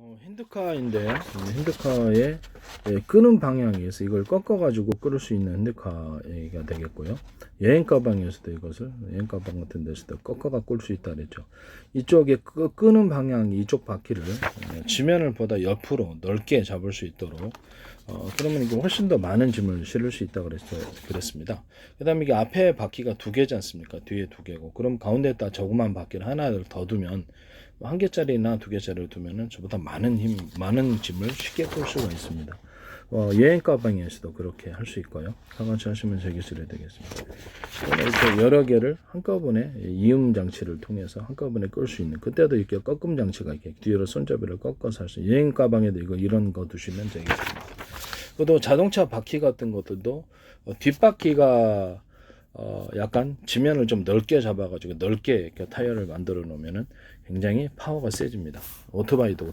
어, 핸드카인데 이 핸드카의 예, 끄는 방향에서 이걸 꺾어 가지고 끌을 수 있는 핸드카가 되겠고요. 여행 가방에서도 이것을 여행 가방 같은 데서도 꺾어가 끌 수 있다 그랬죠. 이쪽에 끄, 끄는 방향 이쪽 바퀴를 어, 지면을 보다 옆으로 넓게 잡을 수 있도록 어, 그러면 이게 훨씬 더 많은 짐을 실을 수 있다 그랬, 그랬습니다. 그 다음에 이게 앞에 바퀴가 두 개지 않습니까? 뒤에 두 개고. 그럼 가운데에다 조그만 바퀴를 하나를 더 두면 한 개짜리나 두 개짜리를 두면은 저보다 많은 힘, 많은 짐을 쉽게 끌 수가 있습니다. 어, 여행 가방에서도 그렇게 할 수 있고요. 상관치 하시면 제 기술이 되겠습니다. 이렇게 여러 개를 한꺼번에 이음 장치를 통해서 한꺼번에 끌 수 있는 그때도 이렇게 꺾음 장치가 이렇게 뒤로 손잡이를 꺾어서 할 수 있는 여행 가방에도 이거 이런 거 두시면 되겠습니다. 그리고 자동차 바퀴 같은 것들도 어, 뒷바퀴가 어, 약간 지면을 좀 넓게 잡아가지고 넓게 이렇게 타이어를 만들어 놓으면은 굉장히 파워가 세집니다. 오토바이도